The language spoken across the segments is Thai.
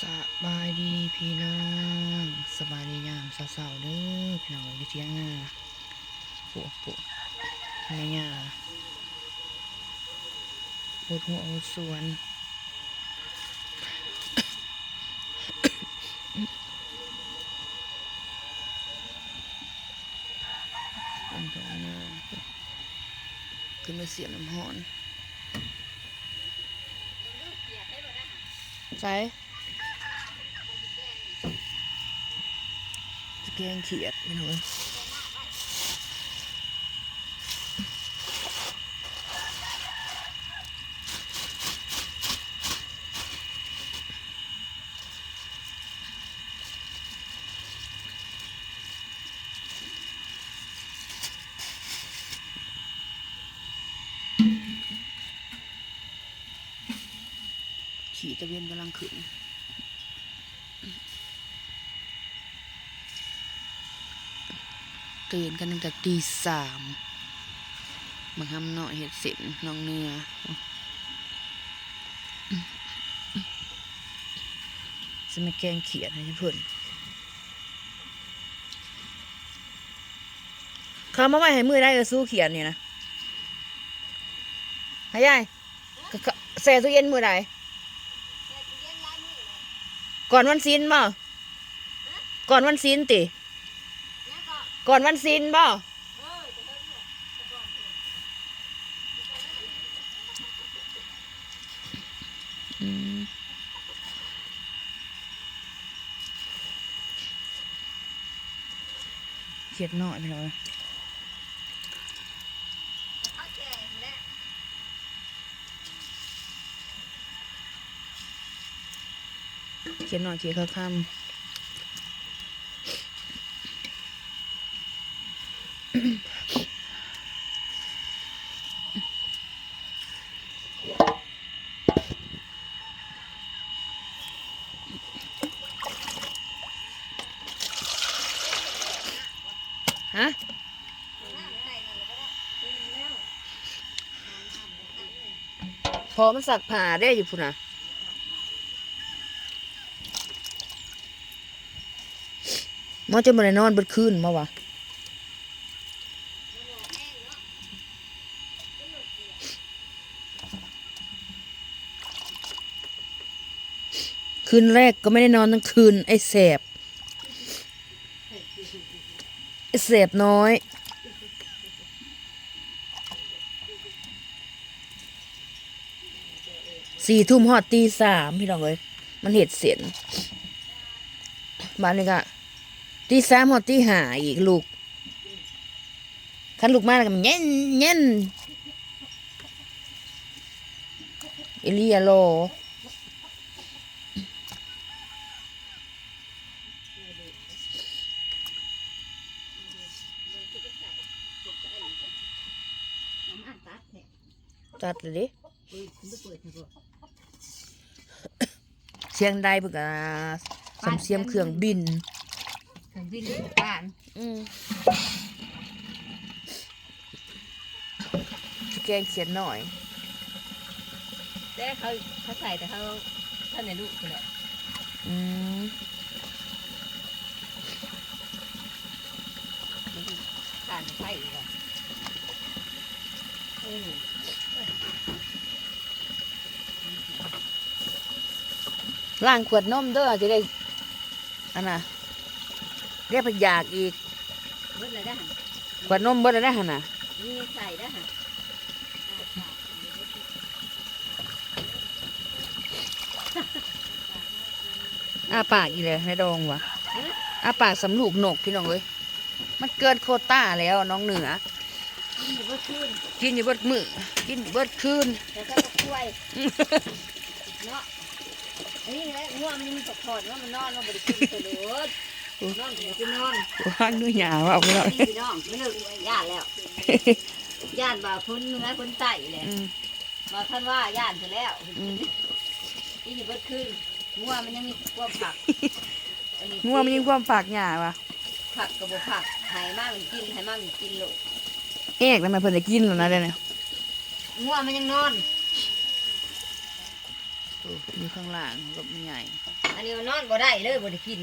สบายดีพี่น้องสบายดียามเศร้าๆเด้อพี่น้องอยู่เที่ยงหน้าปวดปวดแม่ยาปวดหัวปวดสวนอันตรงนี้ขึ้นมาเสียน้ำหอนใช่จะ แกงเขียดไม่รู้ขี่ตะเวนกำลังขึ้น ตื่นกันตั้งแต่ตีสามมาทำเนาะเห็ดเสินน้องเนื้อจะไม่แกงเขียดให้เพื่อนเขามาไว้ให้มือได้ก็สู้เขียดนี่ยนะหายายก็ก็แช่ตู้เย็นมือใดก่อนวันศีลบ่ก่อนวันศีลติ ก่อนวันศีลบ่เขียดหน่อยไปเลยเขียดหน่อยเขียดข้าวค่ำ ฮะพอมันสักผ่าได้อยู่พุ่นนะมอจะมาได้นอนบิดคืนมาวะ คืนแรกก็ไม่ได้นอนทั้งคืน ไอ้แสบไอ้แสบน้อย สี่ทุ่มหอดตีสามพี่น้องเอ้ยมันเห็ดเสียนบ้านนี้ก็ตีสามหอดตีห้าอีกลูกคันลูกมาแล้วก็มันเย็นเย็นเอลียโล ตัดเลยดิเชียงใดเพิ่นก็สำเสียมเครื่องบินถึงบินบ้านอืมแกงเขียนหน่อยแต่เขาเขาใส่แต่เขาท่านในลูกคนแหละอืมผ่านไข่อีกอะเออ ล้างขวดนมเด้อจะได้อันน่ะเรียกพยากอีกเบิดเลยได้หันขวดนมเบิดแล้วนะหั่นน่ะนี่ใส่ได้หันอ้าปากอีเลยให้ดองวะอ้าปากสำลูกหนกพี่น้องเอ้ยมันเกินโควต้าแล้วน้องเหนือนี่เบิดขึ้นกินอยู่เบิดมือกินอยู่เบิดคืน แต่ถ้าก็ช่วยเนาะอั นนี้แหละง่วงมันมีตกถอดว่ามันนอนว่าบริกินตัวเลือดนอนถึงจะนอนว่างด้วยหยาว่าเอาไปแล้วนี่พี่น้องไม่เลิกย่านแล้วย่านบ่าพ้นเนื้อพ้นไตเลยอืมบ่ท่านว่าย่านเสร็จแล้วอืมนี่อยู่เบิดขึ้นง่วงมันยังมีพวกผักอังัวมันยิงความปากหยาวะผักกับบ่ผักใหายมากมันกินใหายมากมันกินโลกเอกแล้วมันเพิ่นจะกินแล้วนะเดี๋ยวนี้ง่วงมันยังนอน อยู่ข้างล่างก็ไม่ใหญ่ไปอันนี้มันนอนบ่ได้เลยบ่ได้กิน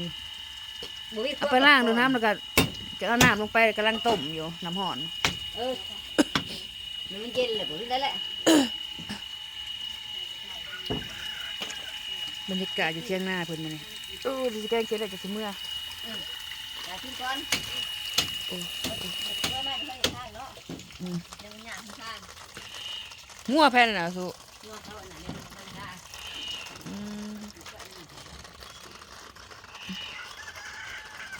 บ่มีเอาไปล้างดูน้ำแล้วก็จะเอาน้ำลงไปกำลังต้มอยู่น้ำห่อนเออมันเย็นเลยบ่ได้แหละบรรยากาศอยู่เที่ยงหน้าเพิ่นมาเนี่ยโอ้ดิแกงเสร็จแล้วจะสิเมื่ออย่ากินก่อนโอ้เมื่อไม่ได้ทางเนาะอืมเดี๋ยวมันยากทางงัวแผ่นน่ะสุ นวดเขาอันนั้นเนี่ยมันได้ อืม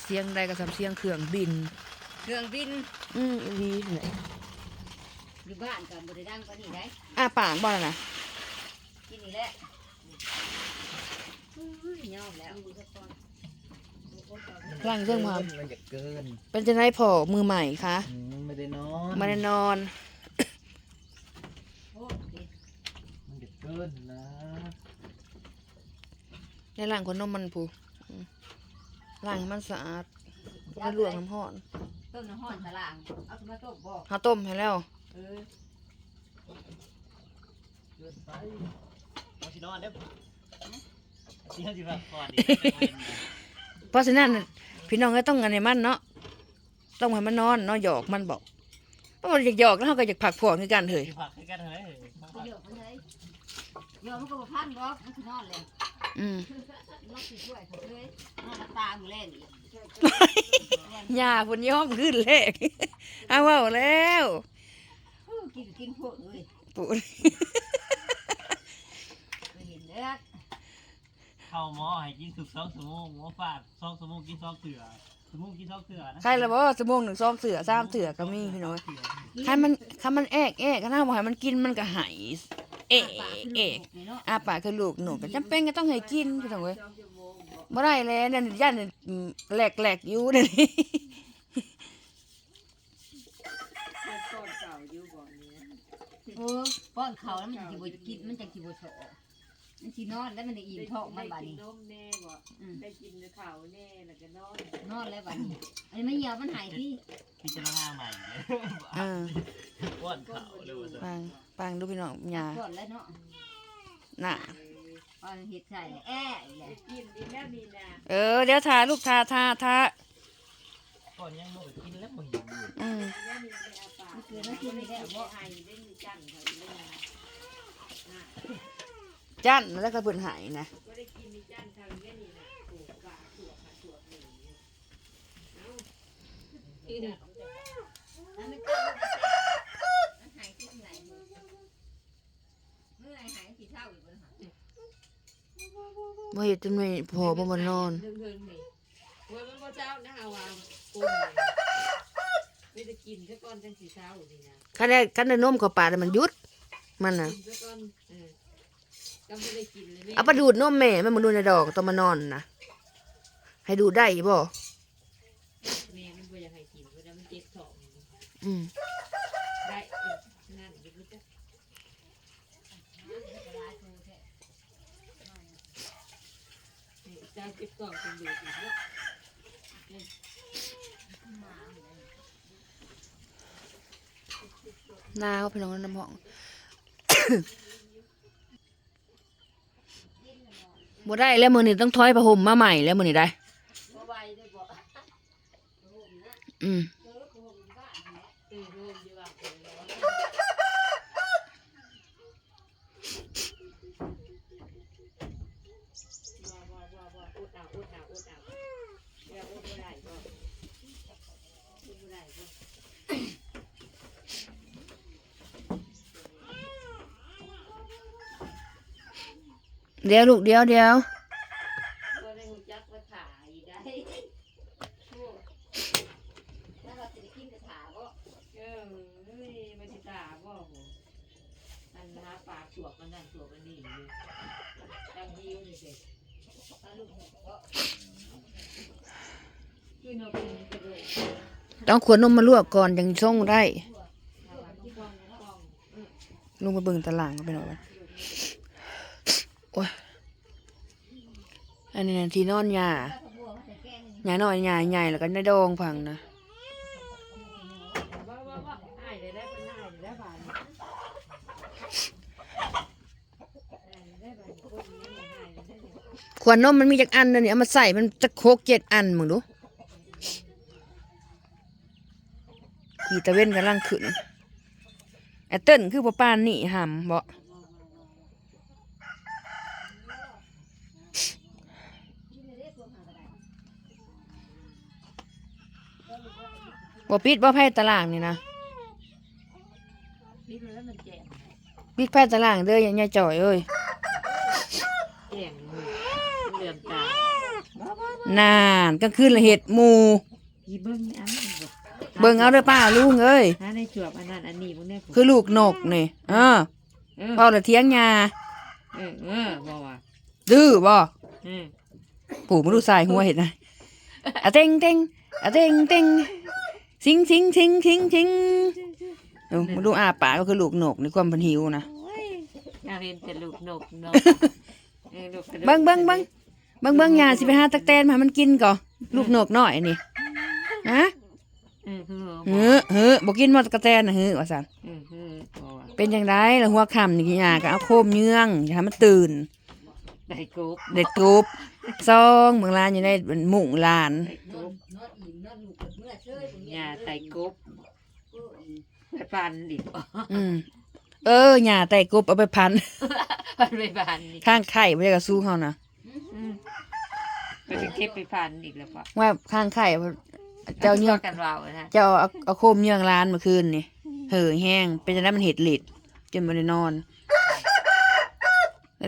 เสียงใดก็สำเสียงเครื่องบิน เครื่องบิน อืมอีหลีเลยอยู่บ้านกับ่ได้ดังปานนี้ได้อ้าปากบ่ล่ะนะกินนี่แหละอุ้ยยอมแล้วล้างเครื่องความมันจะเกิน เป็นจะได้พอมือใหม่คะอืมไม่ได้นอนไมาได้นอนโอ้ยมันจะเกินนะในล้างขนนมมันผูอืม ล้างให้มันสะอาดบ่ให้ลวกน้ำห้อนต้มน้ำห้อนสลางเอาขึ้นมาต้มบ่เฮาต้มให้แล้วเออเกินไปเอาสินอนเด้อเสียสิแบบก่อนดิเพราะฉะนั้นพี่น้องก็ต้องอันนี้มันเนาะต้องให้มันนอนเนาะหยอกมันบอกเพราะมันอยากหยอกแล้วเขาก็อยากผักผ่อนคือกันเถอะสิผักให้กันเฮ้ยไปเดี๋ยวมันเลยเดี๋ยวมันก็บ่พันบ่มันสินอนเลย อืมนอนสิช่วยเขาเลยนอนตามือแรงอีกยาฝนย้อมขึ้นเลขเอาเว่าแล้วเออกินกินพวกเลยปูนไม่เห็นเด้อเข้าหมอให้กินสุกสองชั่วโมงหมอฝากสองชั่วโมงกินสองเถื่อชั่วโมงกินสองเถื่อนะใครละบ่สมงหนึ่งซองเสือสามเสือก็มีพี่น้อยใครมันใครมันแอกแอกก็น่าบอกให้มันกินมันก็หาย เอกเอกนี่เนาะอาปากคือลูกหนูก็จำเป็นก็ต้องให้กินพี่น้องเว้ยบ่ได้แล้วเนี่ยย่านแหลกแหลกๆอยู่เดี๋ยวนี้เออป้อนเขาแล้วมันจะบ่กินมันจะกินบ่โฉ มันสินอนแล้วมันจะอิ่มท้องมันบัดนี้นมแน่บ่อืม ได้กินข้าวแน่แล้วก็นอนนอนแล้วบัดนี้อันนี้มันเหี่ยวมันหายที่พิจารณาใหม่เอออ้วนเขาเลยว่าจะปังปังดูพี่น้องยาก่อนแล้วเนาะน่ะป้อนเห็ดใส่แอ้อีแหละกินดีแม่มีนาเออ เดี๋ยวทาลูกทาทาทาก่อนยังบ่ได้กินแล้วบ่หิวเลยอืมแม่มีนาเอาปากมันคือมันกินไม่ได้บ่ไห้ได้มีจันเขาเลยนะ จันแล้วก็เพิ่นหายนะไม่จะปลูกปลาถั่วปลาถั่วหนึ่งเอาอันมันก็มันหายที่ไหนเมื่อไหร่หายสีเศร้าอีกบ่ล่ะบ่เฮ็ดจนไม่พอบ่มานอนเรื่องเรื่องนี่ว่ามันานะฮะว่าปูไม่ได้กินซะก่อนจันะคันได้คันได้นมเข้าปากแล้วมันหยุด มันน่ะ กินซะก่อนเออก็ไม่ได้กินเลยแม่เอาไปดูดนมแม่มันมาดูในดอกตอนมานอนนะให้ดูดได้บ่แม่มันบ่อยากให้กินเพราะว่ามันเจ็บท้องอืมได้เออนั่นอยู่ก็จะเจ้าเก็บกล่องเป็นดูดอีกเนาะหนาวพี่น้องน้ำห้อง บ่ได้แล้วมื้อนี้ต้องถอยผ้าห่มมาใหม่แล้วมื้อนี้ได้บ่ไหวเด้อบ่อืม ตื่นรู้อยู่ว่าเออว่าว่าว่าว่าอุดเอาอุดเอาอุดเอาเดี๋ยวอุดบ่ได้บ่อุดบ่ได้บ่ เดี๋ยวลูกเดี๋ยวเดี๋ยว บ่ได้รู้จักว่าถ่ายได้โอ้ แล้วเราสิได้กินกระถาบ่ เออเฮ้ยมันสิตาบ่โหอันหาปากสวกมันนั่นสวกมันนี่อยู่จังหิวนี่สิ เอาลูกหก บ่คือนกเป็นกระโดดต้องขวดนมมาลวกก่อนยังส่งได้ลุงมาเบิ่งตารางก็ไปหน่อยว่าโอ้ย อันนี้นะที่นอนยาถ้าเขาบัวมาใส่แกงนี่ยาน้อยยาใหญ่แล้วก็ในดองพังนะว่าว่าว่าอ้ายได้ได้เป็นนนี้อ้ายได้ขวดนมมันมีจากอันเดี๋ยวนี้เอามาใส่มันจะโคกเจ็ดอันมึงดูขี่ตะเว้นกำลังขึ้นไอเติ้นคือปปานนี่หำบ่ บ่ปิดบ่ไพ่ตารางนี่นะนี่เลยมันแจ่มปิดไพ่ตารางเด้อยายจ่อยเอ้ยแจ่มเหลื่อมตานานกลางคืนละเห็ดหมูอีเบิ้งอันนี้บ่เบิ่งเอาเด้อป้าลุงเอ้ยหาในจวบอันนั้นอันนี้มึงได้ผมคือลูกนกนี่เออเออเว้าละเทียงยาเออเออบ่ว่าดื้อบ่เออ ปู่มาดูสายหัวเห็ดนะอะเต็งเต็งอะเต็งเต็งสิงสิงสิงสิงสิงเอามาดูอาปากก็คือลูกนกในความเป็นหิวนะอยากเห็นแต่ลูกนกนกเออลูกกระโดดเบิ่งเบิ่งเบิ่งเบิ่งเบิ่งยาสิไปหาตักแตนมาให้มันกินก่อนลูกนกน้อยนี่ฮะเออคือบ่เฮ้อเฮ้อบ่กินมอตกระแตนนะเฮ้อว่าซั่นเออคือบ่ว่าเป็นจังไดล่ะหัวค่ำนี่ยาก็เอาโคมเยืองอย่าให้มันตื่น ได้กบเด็ดตูบซองเมืองลานอยู่ในหมู่ลาน ได้กบหญ้าไต่กบไปปานดิอืมเออหญ้าไต่กบเอาไปพันพันไปปานนี่ข้างไข่ไม่ได้กระสู้เขานะอืมไปถึงเก็บไปพันอีกแล้วปะว่าข้างไข่เจ้าเนื้อ กันว่าวนะเจ้าเอาเอาโคมเยื่องร้านเมื่อคืนนี่เห่อแห้งเป็นจังไดมันเห็ดหลิดจนไม่ได้นอน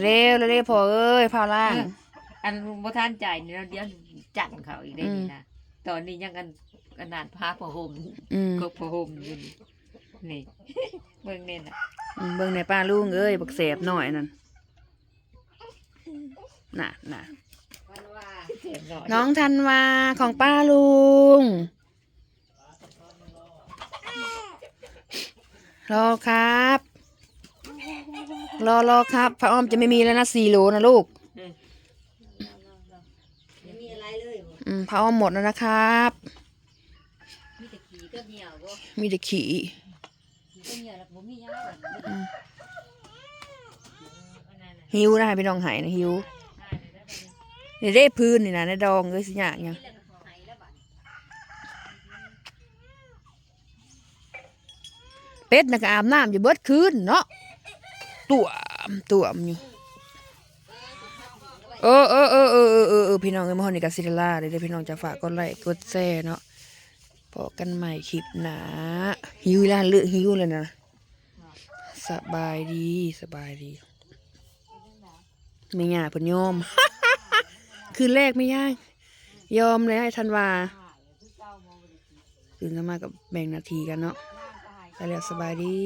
เร็วเร็วพอเอ้ยพาล่างอันบ่ทานใจนี่เราเดี๋ยวจันเขาอีกได้อืมนี่นะตอนนี้ยังกันขนาดพาพอห่มอืมก็พอห่มอยู่นี่นี่เบิ่งเน่นน่ะอืมเบิ่งในป้าลุงเอ้ยบักแสบหน่อยนั่นน่ะน่ะเจ็บหน่อยน้องธันวาของป้าลุงรอครับ รอรอครับพระอ้อมจะไม่มีแล้วนะสี่โลนะลูกไม่มีอะไรเลยอืมพระอ้อมหมดแล้วนะครับ มีแต่ขี่ก็เหนียวก็มีแต่ขี่ขี่ก็เหนียวแล้วผมมียาแบบหิวนะพี่น้องหายนะหิวนี่ได้พื้นนี่นะในดองเลยสิยากยังนี่แหละมันหายแล้วบัดเป็ดน่ะก็อาบน้ำอยู่เบิดคืนเนาะ ตัวมตัวมอยู่เออเออเออเออเออเออเออพี่น้องเอ้ยมฮอนนี่กับซิลล่าเลยเด้อพี่น้องจะฝากกดไลค์กดแชร์เนาะพอกันใหม่คลิปหนาหิวล้วเลือกหิวเลยนะสบายดีสบายดีไม่ยากพนยอม คืนแรกไม่ยากยอมเลยให้ธันวาตื่นกันมากับแบ่งนาทีกันเนาะไปแล้วสบายดี